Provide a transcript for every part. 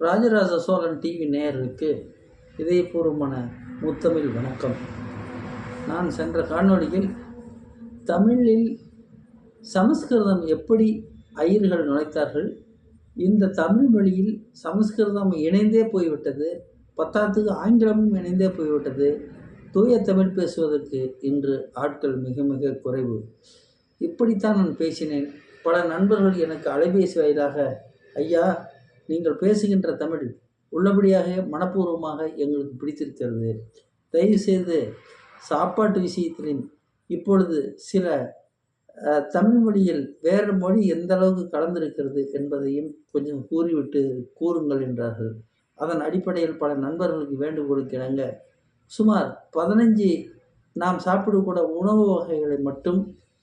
Rajaraja Cholan TV நேயருக்கு இதயபூர்வமான முத்தமிழ் வணக்கம். நான் சென்ற காணொளியில் தமிழில் சமஸ்கிருதம் எப்படி ஐயர்கள் நுழைத்தார்கள் இந்த தமிழ் மொழியில் சமஸ்கிருதம் இணைந்தே போய்விட்டது பத்தாத்துக்கு ஆங்கிலமும் இணைந்தே போய்விட்டது தூய தமிழ் பேசுவதற்கு இன்று ஆட்கள் மிக மிக குறைவு. இப்படித்தான் நான் பேசினேன். பல நண்பர்கள் எனக்கு அலைபேசி வாயிலாக ஐயா நீங்கள் பேசுகின்ற தமிழ் உள்ளபடியாக மனப்பூர்வமாக எங்களுக்கு பிடித்திருக்கிறது. தயவுசெய்து சாப்பாட்டு விஷயத்திலும் இப்பொழுது சில தமிழ் மொழியில் வேறு மொழி எந்த அளவுக்கு கலந்திருக்கிறது என்பதையும் கொஞ்சம் கூறிவிட்டு கூறுங்கள் என்றார்கள். அதன் அடிப்படையில் பல நண்பர்களுக்கு வேண்டுகோளுக்கு இணங்க சுமார் பதினஞ்சு நாம் சாப்பிடக்கூட உணவு வகைகளை மட்டும்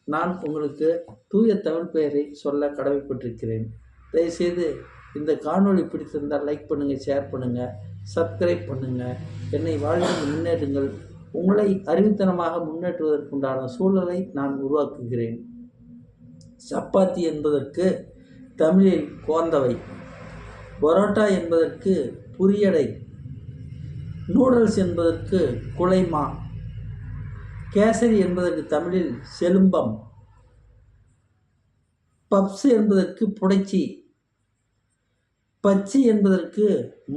நான் உங்களுக்கு தூய தமிழ் பெயரை சொல்ல கடமைப்பட்டிருக்கிறேன். தயவுசெய்து இந்த காணொளி பிடித்திருந்தால் லைக் பண்ணுங்கள் ஷேர் பண்ணுங்கள் சப்ஸ்கிரைப் பண்ணுங்கள் என்னை வாழ்ந்து முன்னேறுங்கள். உங்களை அறிவுத்தனமாக முன்னேற்றுவதற்குண்டான சூழலை நான் உருவாக்குகிறேன். சப்பாத்தி என்பதற்கு தமிழில் கோந்தவை. பரோட்டா என்பதற்கு புரியடை. நூடுல்ஸ் என்பதற்கு குலைமா. கேசரி என்பதற்கு தமிழில் செலும்பம். பப்ஸ் என்பதற்கு புடைச்சி. பச்சி என்பதற்கு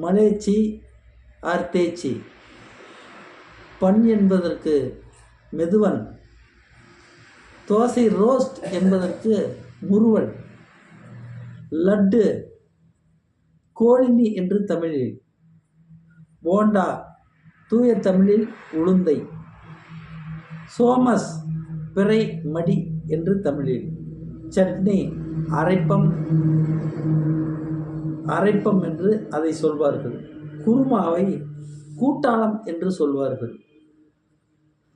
மலேச்சி ஆர் தேச்சி. பன் என்பதற்கு மெதுவன். தோசை ரோஸ்ட் என்பதற்கு முருவல் லட்டு கோழினி என்று தமிழில். போண்டா தூய தமிழில் உளுந்தை. சோமஸ் பிறை மடி என்று தமிழில். சட்னி அரைப்பம். அரைப்பம் என்று அதை சொல்வார்கள். குருமாவை கூட்டாளம் என்று சொல்வார்கள்.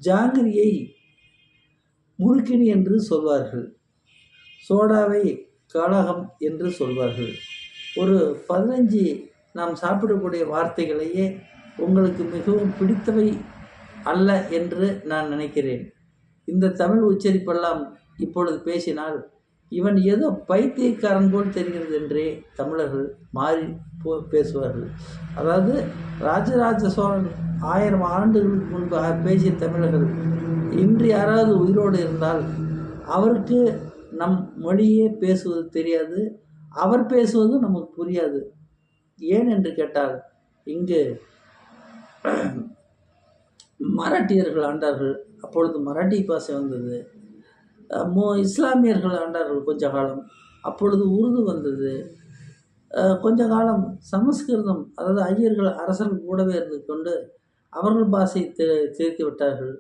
ஜாங்கிரியை முறுக்கினி என்று சொல்வார்கள். சோடாவை கலகம் என்று சொல்வார்கள். ஒரு பதினஞ்சு நாம் சாப்பிடக்கூடிய வார்த்தைகளையே உங்களுக்கு மிகவும் பிடித்தவை அல்ல என்று நான் நினைக்கிறேன். இந்த தமிழ் உச்சரிப்பெல்லாம் இப்பொழுது பேசினால் இவன் ஏதோ பைத்தியக்காரன் போல் தெரிகிறது என்றே தமிழர்கள் மாறி போ பேசுவார்கள். அதாவது ராஜராஜ சோழன் ஆயிரம் ஆண்டுகளுக்கு முன்பாக பேசிய தமிழர்கள் இன்று யாராவது உயிரோடு இருந்தால் அவருக்கு நம் மொழியே பேசுவது தெரியாது அவர் பேசுவது நமக்கு புரியாது. ஏன் என்று கேட்டால் இங்கு மராட்டியர்கள் ஆண்டார்கள். அப்பொழுது மராட்டி பாஷை வந்தது. மோ இஸ்லாமியர்கள் ஆண்டார்கள் கொஞ்ச காலம். அப்பொழுது உருது வந்தது. கொஞ்ச காலம் சமஸ்கிருதம் அதாவது ஐயர்கள் அரசர்கள் கூடவே இருந்து கொண்டு அவர்கள் பாஷையை தெ தெரித்து விட்டார்கள்.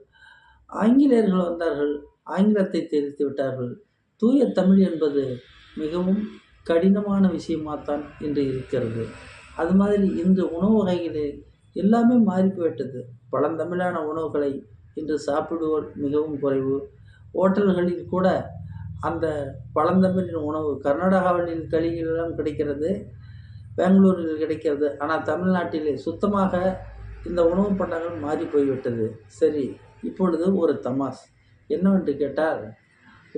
ஆங்கிலேயர்கள் வந்தார்கள் ஆங்கிலத்தை தெரிவித்து விட்டார்கள். தூய தமிழ் என்பது மிகவும் கடினமான விஷயமாகத்தான் இன்று இருக்கிறது. அது மாதிரி இன்று உணவு வகைகளே எல்லாமே மாறி போய்விட்டது பழந்தமிழான உணவுகளை இன்று சாப்பிடுவோர் மிகவும் குறைவு. ஹோட்டல்களில் கூட அந்த பழந்தமிழின் உணவு கர்நாடகாவில் களிகளெல்லாம் கிடைக்கிறது பெங்களூரில் கிடைக்கிறது. ஆனால் தமிழ்நாட்டிலே சுத்தமாக இந்த உணவு பண்டங்கள் மாறி போய்விட்டது. சரி இப்பொழுது ஒரு தமாஸ் என்னவென்று கேட்டால்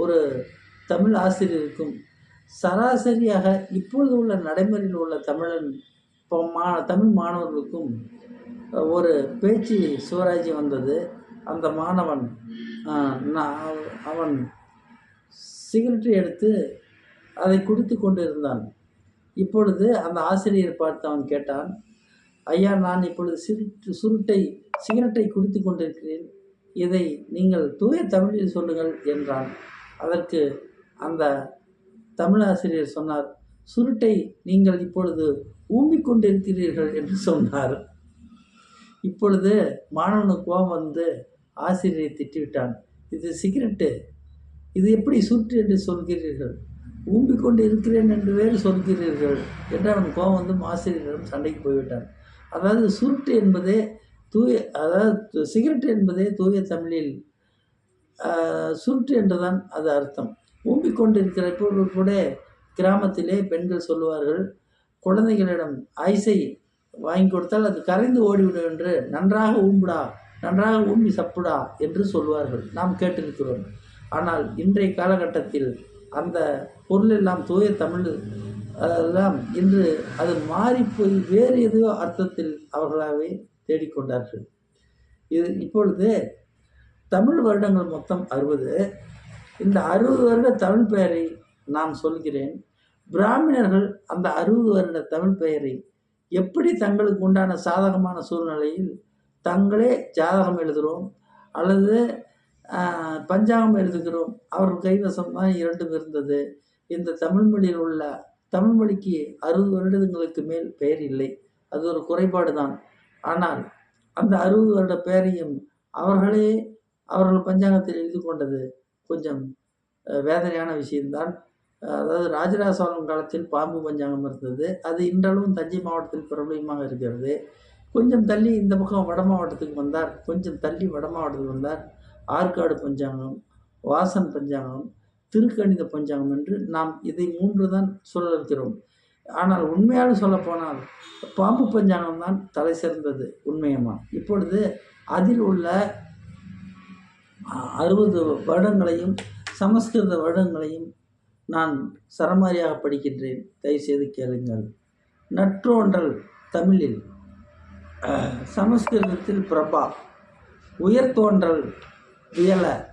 ஒரு தமிழ் ஆசிரியருக்கும் சராசரியாக இப்பொழுது உள்ள நடைமுறையில் உள்ள தமிழன் இப்போ மா தமிழ் மாணவர்களுக்கும் ஒரு பேச்சு சுவராஜ்யம் வந்தது. அந்த மாணவன் நான் அவன் சிகரெட்டை எடுத்து அதை குடித்து கொண்டு இருந்தான் இப்பொழுது அந்த ஆசிரியர் பார்த்து அவன் கேட்டான் ஐயா நான் இப்பொழுது சிறுட்டு சுருட்டை சிகரெட்டை குடித்து கொண்டிருக்கிறேன். இதை நீங்கள் தூய தமிழில் சொல்லுங்கள் என்றான். அதற்கு அந்த தமிழாசிரியர் சொன்னார் சுருட்டை நீங்கள் இப்பொழுது ஊம்பிக் கொண்டிருக்கிறீர்கள் என்று சொன்னார். இப்பொழுது மாணவனுக்கு கோபம் வந்து ஆசிரியரை திட்டிவிட்டான். இது சிகரெட்டு. இது எப்படி சுருட்டு என்று சொல்கிறீர்கள்? ஊம்பிக் கொண்டு இருக்கிறேன் என்று வேறு சொல்கிறீர்கள். என்று அவன் கோபம் வந்து ஆசிரியரிடம் சண்டைக்கு போய்விட்டான். அதாவது சுருட்டு என்பதே தூய அதாவது சிகரெட் என்பதே தூய தமிழில் சுருட்டு என்றுதான் அது அர்த்தம். ஊம்பிக் கொண்டிருக்கிற கூட கிராமத்திலே பெண்கள் சொல்லுவார்கள் குழந்தைகளிடம் ஐசை வாங்கி கொடுத்தால் அது கரைந்து ஓடிவிடும் என்று நன்றாக ஊம்புடா. நன்றாக ஊம்பி சப்புடா என்று சொல்வார்கள். நாம் கேட்டிருக்கிறோம். ஆனால் இன்றைய காலகட்டத்தில் அந்த பொருள் எல்லாம் தூய தமிழ் அதெல்லாம் இன்று அது மாறிப்போய் வேறு எதுவோ அர்த்தத்தில் அவர்களாகவே தேடிக்கொண்டார்கள். இது இப்பொழுது தமிழ் வருடங்கள் மொத்தம் அறுபது. இந்த அறுபது வருட தமிழ் பெயரை நான் சொல்கிறேன். பிராமணர்கள் அந்த அறுபது வருட தமிழ் பெயரை எப்படி தங்களுக்கு உண்டான சாதகமான சூழ்நிலையில் தங்களே ஜாதகம் எழுதுகிறோம் அல்லது பஞ்சாங்கம் எழுதுகிறோம். அவர்கள் கைவசம் தான் இரண்டும் இருந்தது இந்த தமிழ் மொழியில் உள்ள தமிழ் மொழிக்கு அறுபது வருடங்களுக்கு மேல் பெயர் இல்லை. அது ஒரு குறைபாடு தான். ஆனால் அந்த அறுபது வருட பெயரையும் அவர்களே அவர்கள் பஞ்சாங்கத்தில் எழுதி கொண்டது கொஞ்சம் வேதனையான விஷயம்தான். அதாவது ராஜராஜ சோழன் காலத்தில் பாம்பு பஞ்சாங்கம் இருந்தது. அது இன்றளவும் தஞ்சை மாவட்டத்தில் பிரபலமாக இருக்கிறது. கொஞ்சம் தள்ளி இந்த பக்கம் வட மாவட்டத்துக்கு வந்தார். கொஞ்சம் தள்ளி வட மாவட்டத்துக்கு வந்தார். ஆற்காடு பஞ்சாங்கம் வாசன் பஞ்சாங்கம் திருக்கணித பஞ்சாங்கம் என்று நாம் இதை மூன்று தான் சொல்லிருக்கிறோம் ஆனால் உண்மையாக சொல்லப்போனால் பாம்பு பஞ்சாங்கம் தான் தலை சிறந்தது உண்மையமா இப்பொழுது அதில் உள்ள அறுபது வருடங்களையும் சமஸ்கிருத வருடங்களையும் நான் சரமாரியாக படிக்கின்றேன். தயவுசெய்து கேளுங்கள். நற்றோன்றல் தமிழில் சமஸ்கிருதத்தில் பிரபா உயர் தோன்றல் வியல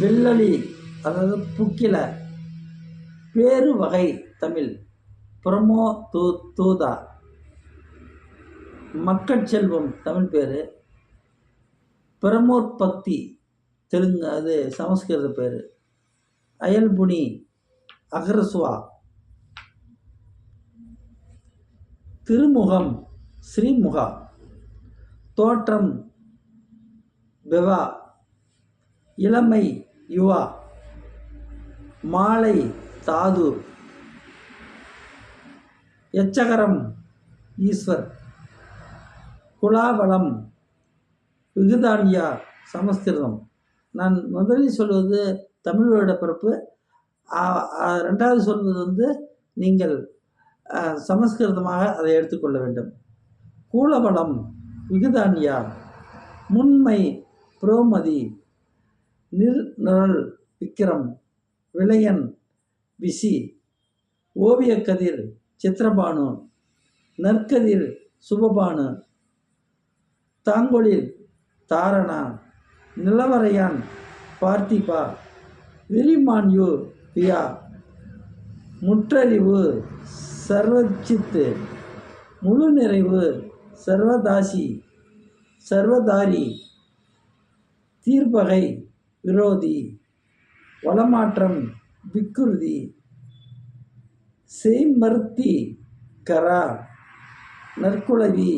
வெள்ளலி அதாவது புக்கில பேரு வகை தமிழ் பிரமோ தூ தூதா. மக்கட்செல்வம் தமிழ் பேர். பிரமோற்பக்தி தெலுங்கு அது சமஸ்கிருத பேர். அயல்புனி அகரஸ்வா திருமுகம் ஸ்ரீமுகா. தோற்றம். பெவா இளமை. யுவா. மாலை. தாது. எச்சகரம். ஈஸ்வர். குலாவளம் விகுதான்யா. சமஸ்கிருதம். நான் முதலில் சொல்வது தமிழ் வருடப்பிறப்பு ரெண்டாவது சொல்வது வந்து நீங்கள் சமஸ்கிருதமாக அதை எடுத்துக்கொள்ள வேண்டும். கூலவளம் விகுதான்யா முன்மை புரோமதி நிர்நிரல் விக்ரம் விக்கிரம் விளையன் விசி ஓவியக்கதிர் சித்திரபானு நற்கதிர் சுபபானு தாங்கொழில் தாரணா நிலவரையான் பார்த்திபா விரிமான்யு பியா முற்றறிவு சர்வச்சித்து முழு நிறைவு சர்வதாசி சர்வதாரி தீர்ப்பகை விரோதி வளமாற்றம் விக்குருதி செய்மருத்தி கரா நற்குளவி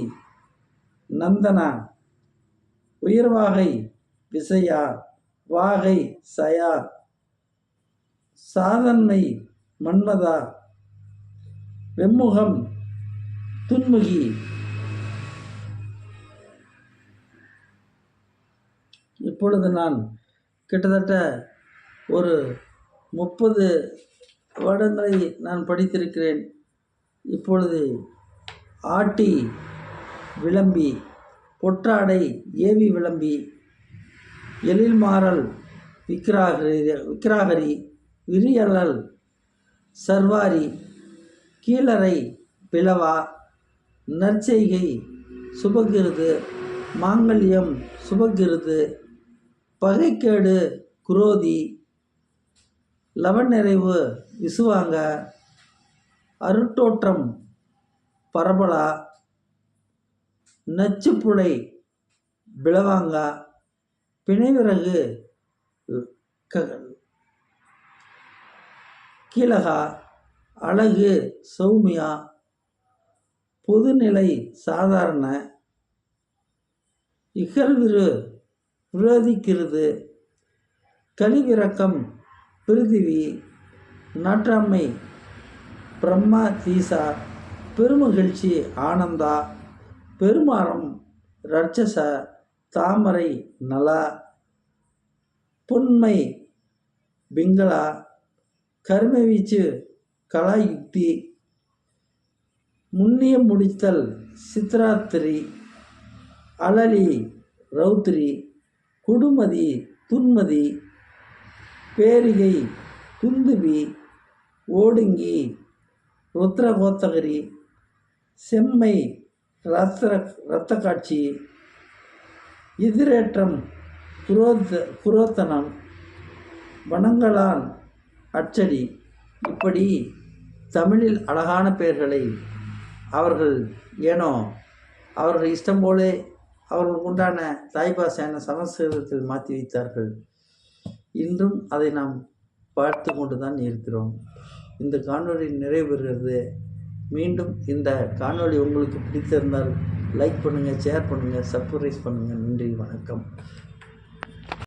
நந்தனா உயர்வாகை விசையா வாகை சயா சாதன்மை மன்மதா வெம்முகம் துன்முகி இப்பொழுது நான் கிட்டத்தட்ட ஒரு முப்பது வருடங்களை நான் படித்திருக்கிறேன். இப்பொழுது ஆட்டி விளம்பி பொற்றாடை ஏவி விளம்பி எழில்மாறல் விக்கிராகரி விக்கிராகரி விரியலல் சர்வாரி கீழறை பிளவா நற்செய்கை சுபகிருது மாங்கல்யம் சுபகிருது பகைக்கேடு குரோதி லவநிறைவு விசுவாங்க அருட்டோற்றம் பரபலா நச்சுப்புழை பிளவாங்கா பிணைவிறகு க கீழகா அழகு சௌமியா பொதுநிலை சாதாரண இகழ்விரு விரோதிக்கிறது கலிவிரக்கம் பிரிதிவி நாட்டாமை பிரம்மா தீசா பெருமகிழ்ச்சி ஆனந்தா பெருமாறம் ரட்சச தாமரை நலா புன்மை பிங்களா கருமவீச்சு கலாயுக்தி முன்னியம் முடித்தல் சித்ராத்திரி அலலி ரௌத்ரி குடுமதி துன்மதி பேரிகை துந்துபி ஓடுங்கி ருத்ரகோத்தகிரி செம்மை ரத்திர இரத்த காட்சி எதிரேற்றம் குரோத் குரோத்தனம் வனங்களான் அச்சடி. இப்படி தமிழில் அழகான பெயர்களை அவர்கள் ஏனோ அவர்கள் இஷ்டம் போலே அவர்களுக்கு உண்டான தாய்பாசையான சமஸ்கிருதத்தில் மாற்றி வைத்தார்கள். இன்றும் அதை நாம் பார்த்து கொண்டு தான் இருக்கிறோம். இந்த காணொளி நிறைவேறுகிறது. மீண்டும் இந்த காணொளி உங்களுக்கு பிடித்திருந்தால் லைக் பண்ணுங்கள் ஷேர் பண்ணுங்கள் சப்ரைஸ் பண்ணுங்கள் நன்றி வணக்கம்.